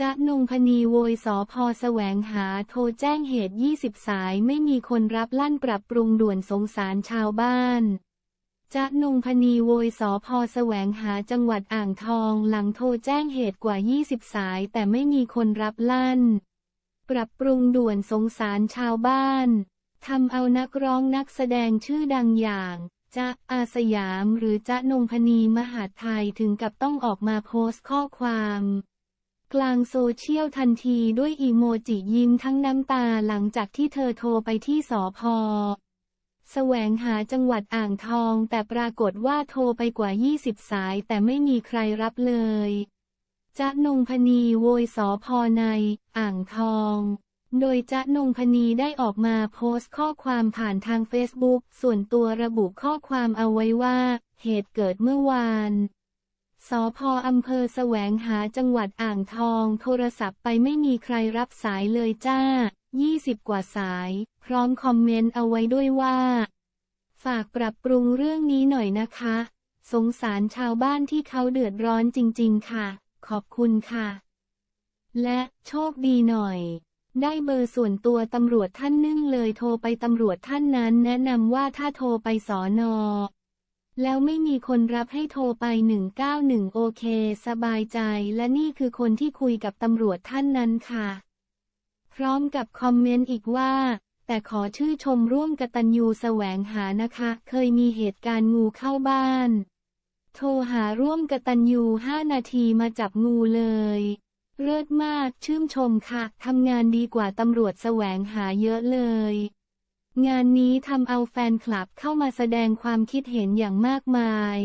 จ๊ะนงพนีโวยสอพอแสวงหาโทรแจ้งเหตุ 20 สายไม่มีคนรับลั่นปรับปรุงด่วนสงสารชาวบ้านจ๊ะนงพนีโวยสอพอแสวงหาจังหวัดอ่างทองหลังโทรแจ้งเหตุกว่า 20 สายแต่ไม่มีคนรับลั่น ปรับปรุงด่วนสงสารชาวบ้านทำเอานักร้องนักแสดงชื่อดังอย่างจ๊ะอาสยามหรือจ๊ะนงพนีมหาไทยถึงกับต้องออกมาโพสต์ข้อความ กลางโซเชียลทันทีด้วยอีโมจิยิ้มทั้งน้ำตาหลังจากที่เธอโทรไปที่สอพอแสวงหาจังหวัดอ่างทองแต่ปรากฏว่าโทรไปกว่า 20 สายแต่ไม่มีใครรับเลยจ๊ะนงพนีโวยสอพอใน อ่างทอง โดยจ๊ะนงพนีได้ออกมาโพสต์ข้อความผ่านทางเฟซบุ๊กส่วนตัวระบุข้อความเอาไว้ว่า เหตุเกิดเมื่อวาน สพอำเภอแสวงหาจังหวัดอ่างทอง โทรศัพท์ไปไม่มีใครรับสายเลยจ้า 20 กว่าสาย พร้อมคอมเมนต์เอาไว้ด้วยว่า ฝากปรับปรุงเรื่องนี้หน่อยนะคะ สงสารชาวบ้านที่เขาเดือดร้อนจริง ๆ ค่ะ ขอบคุณค่ะ และโชคดีหน่อย ได้เบอร์ส่วนตัวตำรวจท่านนึ่งเลยโทรไปตำรวจท่านนั้น แนะนำว่าถ้าโทรไปสอนอ แล้วไม่มีคนรับให้โทรไป 191 โอเค สบายใจ และนี่คือคนที่คุยกับตำรวจท่านนั้นค่ะ พร้อมกับคอมเมนต์อีกว่า แต่ขอชื่อชมร่วมกตัญญูแสวงหานะคะ เคยมีเหตุการณ์งูเข้าบ้าน โทรหาร่วมกตัญญู5นาทีมาจับงูเลย เลิศมากชื่นชมค่ะทำงานดีกว่าตำรวจแสวงหาเยอะเลย งานนี้ทำเอาแฟนคลับเข้ามาแสดงความคิดเห็นอย่างมากมาย